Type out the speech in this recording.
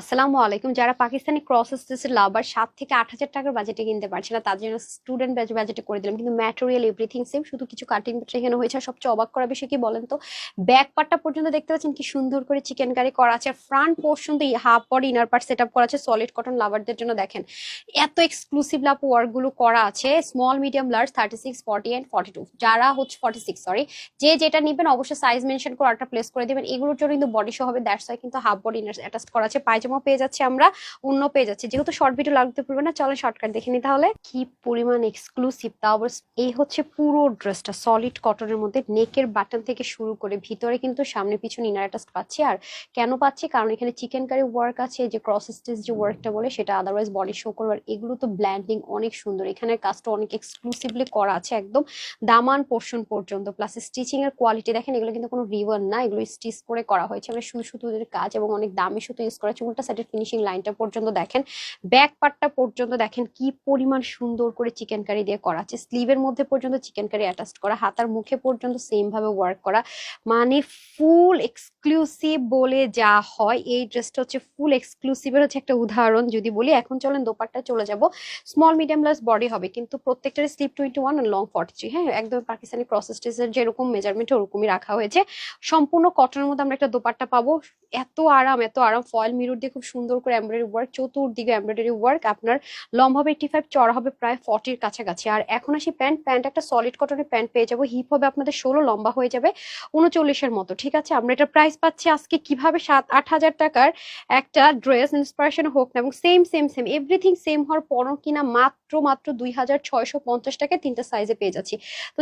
আসসালামু আলাইকুম। যারা পাকিস্তানি ক্রস স্টেজের লাভার সাত থেকে আট হাজার টাকার বাজেটে কিনতে পারছে না, তার জন্য স্টুডেন্ট ব্যাচ বাজেটে করে দিলাম। কিন্তু ম্যাটেরিয়াল এভরিথিং সেম শুধু কিছু কাটিং এখানে হয়েছে। আর সবচেয়ে অবাক করা বিষয় কি বলেন তো? ব্যাক পার্টটা পর্যন্ত দেখতে পাচ্ছেন কি সুন্দর করে চিকেন কারি করা আছে। ফ্রন্ট পোর্শন তো half body inner part set up করা আছে। সলিড কটন লাভারদের জন্য দেখেন। এত এক্সক্লুসিভ লাভ ওয়ার্কগুলো করা আছে। Small medium large thirty six forty and forty two যারা হচ্ছে ফর্টি সিক্স সরি যে যেটা নিবেন, অবশ্যই সাইজ মেনশন করে একটা প্লেস করে দিবেন। এগুলোর জন্য কিন্তু বডি সহ হবে। দ্যাটস ওয়াই কিন্তু হাফ বডি ইনার অ্যাটাচ করা আছে। পায়জামা পেয়ে যাচ্ছে আমরা অন্য পেয়ে যাচ্ছে। যেহেতু শর্ট ভিডিও লাগতে পড়বে না চলো শর্টকাট দেখে নি তাহলে। কি পরিমাণ এক্সক্লুসিভ আবার এই হচ্ছে পুরো ড্রেসটা সলিড কটনের মধ্যে নেকের বাটন থেকে শুরু করে ভিতরে কিন্তু সামনে পিছনে ইনার অ্যাটাচ পাচ্ছি। আর কেন পাচ্ছি? কারণ এখানে চিকেন কারি ওয়ার্ক আছে যে ক্রস স্টেজ যে ওয়ার্কটা বলে, সেটা আদারওয়াইজ বডি শো করবে। আর এগুলো তো ব্ল্যান্ডিং অনেক সুন্দর। এখানে কাজটা অনেক এক্সক্লুসিভলি করা আছে একদম দামান পোর্শন পর্যন্ত। প্লাস স্টিচিং এর কোয়ালিটি দেখেন, এগুলো কিন্তু কোনো রিভার না, এগুলো স্টিচ করে করা হয়েছে। আমরা সুই সুতোদের কাজ এবং অনেক দামি সুতো ইউজ করা হয়েছে উল্টা সাইডের ফিনিশিং লাইনটা পর্যন্ত দেখেন। ব্যাক পার্টটা পর্যন্ত দেখেন কি পরিমাণ সুন্দর করে চিকেন কারি দিয়ে করা আছে। স্লিভের মধ্যে পর্যন্ত চিকেন কারি অ্যাটাচ করা হাতার মুখে পর্যন্ত সেম ভাবে ওয়ার্ক করা। মানে ফুল এক্সক্লুসিভ বলে যা হয়, এই ড্রেসটা হচ্ছে ফুল এক্সক্লুসিভের হচ্ছে একটা উদাহরণ। যদি বলি, এখন চলেন দোপাট্টা চলে যাব। স্মল মিডিয়াম লার্জ বডি হবে, কিন্তু প্রত্যেকটার স্লিপ টোয়েন্টি ওয়ান আর লং ফর্টি থ্রি হ্যাঁ একদম পাকিস্তানি ক্রস স্টেজের যেরকম মেজারমেন্ট ওরকমই রাখা হয়েছে। সম্পূর্ণ কটনের মধ্যে আমরা একটা দোপাট্টা পাবো। এত আরাম এত আরাম ফয়েল মিরর দিয়ে খুব সুন্দর করে এমব্রয়ডারি ওয়ার্ক চতুর্দিকে এমব্রয়ডারি ওয়ার্ক আপনার লম্বা হবে এইটি ফাইভ চড়া হবে প্রায় ফর্টির কাছাকাছি। আর এখন আসি প্যান্ট প্যান্ট একটা সলিড কটনের প্যান্ট পেয়ে যাব। হিপ হবে আপনাদের ষোলো, লম্বা হয়ে যাবে উনচল্লিশের মতো, ঠিক আছে? আমরা এটা প্রাইস পাচ্ছি আজকে কীভাবে? সাত, আট হাজার টাকার একটা ড্রেস ইন্সপিরেশন হোক না, এবং same same same everything same হওয়ার পরও কিনা মাত্র মাত্র দুই হাজার ছয়শো পঞ্চাশ টাকায় তিনটা সাইজে পেয়ে যাচ্ছি। তো